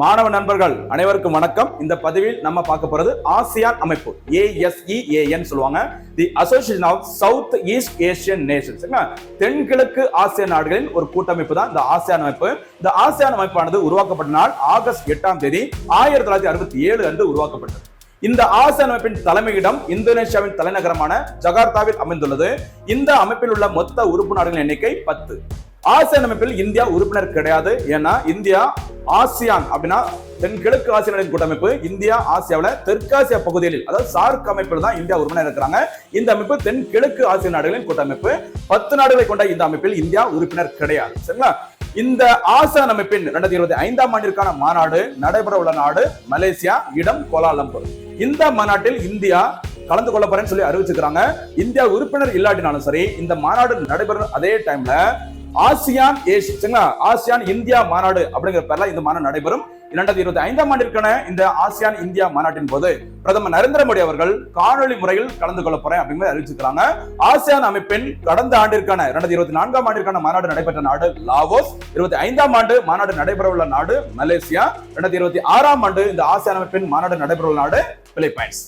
மாணவ நண்பர்கள் அனைவருக்கும் வணக்கம். இந்த பதிவில் நம்ம பார்க்க போறது ஆசியான் அமைப்பு A S E A N சொல்லுவாங்க. The Association of South East Asian Nations தென்கிழக்கு ஆசிய நாடுகளின் ஒரு கூட்டமைப்பு தான் இந்த ஆசியான் அமைப்பு. இந்த ஆசியான் அமைப்பானது உருவாக்கப்பட்ட நாள் ஆகஸ்ட் எட்டாம் தேதி ஆயிரத்தி தொள்ளாயிரத்தி அறுபத்தி ஏழு அன்று உருவாக்கப்பட்டது. இந்த ஆசியான் அமைப்பின் தலைமையிடம் இந்தோனேஷியாவின் தலைநகரமான ஜகார்த்தாவில் அமைந்துள்ளது. இந்த அமைப்பில் உள்ள மொத்த உறுப்பு நாடுகளின் எண்ணிக்கை பத்து. ஆசியான் அமைப்பில் இந்தியா உறுப்பினர் கிடையாது. ஏன்னா இந்தியா ஆசியான் அப்படின்னா தென்கிழக்கு ஆசிய நாடுகளின் கூட்டமைப்பு இந்தியா ஆசியாவில் தெற்காசிய பகுதிகளில் அதாவது சார்க் அமைப்பில் தான் இந்தியா உறுப்பினர் இருக்கிறாங்க. இந்த அமைப்பு தென்கிழக்கு ஆசிய நாடுகளின் கூட்டமைப்பு. பத்து நாடுகளை கொண்ட இந்த அமைப்பில் இந்தியா உறுப்பினர் கிடையாது. சரிங்களா? இந்த ஆசியான் அமைப்பின் இரண்டாயிரத்தி இருபத்தி ஐந்தாம் ஆண்டிற்கான மாநாடு நடைபெற உள்ள நாடு மலேசியா இடம் கோலாலம்பூர். இந்த மாநாட்டில் இந்தியா கலந்து கொள்ள போறேன்னு சொல்லி அறிவிச்சுக்கிறாங்க இந்தியா உறுப்பினர் இல்லாட்டினாலும் சரி இந்த மாநாடு நடைபெறும் அதே டைம்ல ஆசியான் ஏசியா ஆசியான் இந்தியா மாநாடு அப்படிங்கிற பேர்ல இந்த மாநாடு நடைபெறும். இரண்டாயிரத்தி இருபத்தி ஐந்தாம் ஆண்டிற்கான இந்த ஆசியான் இந்தியா மாநாட்டின் போது பிரதமர் நரேந்திர மோடி அவர்கள் காணொலி முறையில் கலந்து கொள்ள போறேன் அப்படிங்கிறத அறிவிச்சிருக்காங்க ஆசியான் அமைப்பின் கடந்த ஆண்டிற்கான இரண்டாயிரத்தி இருபத்தி நான்காம் ஆண்டிற்கான மாநாடு நடைபெற்ற நாடு லாவோஸ். இருபத்தி ஐந்தாம் ஆண்டு மாநாடு நடைபெற உள்ள நாடு மலேசியா. இரண்டாயிரத்தி இருபத்தி ஆறாம் ஆண்டு இந்த ஆசியான் அமைப்பின் மாநாடு நடைபெற உள்ள நாடு பிலிப்பைன்ஸ்.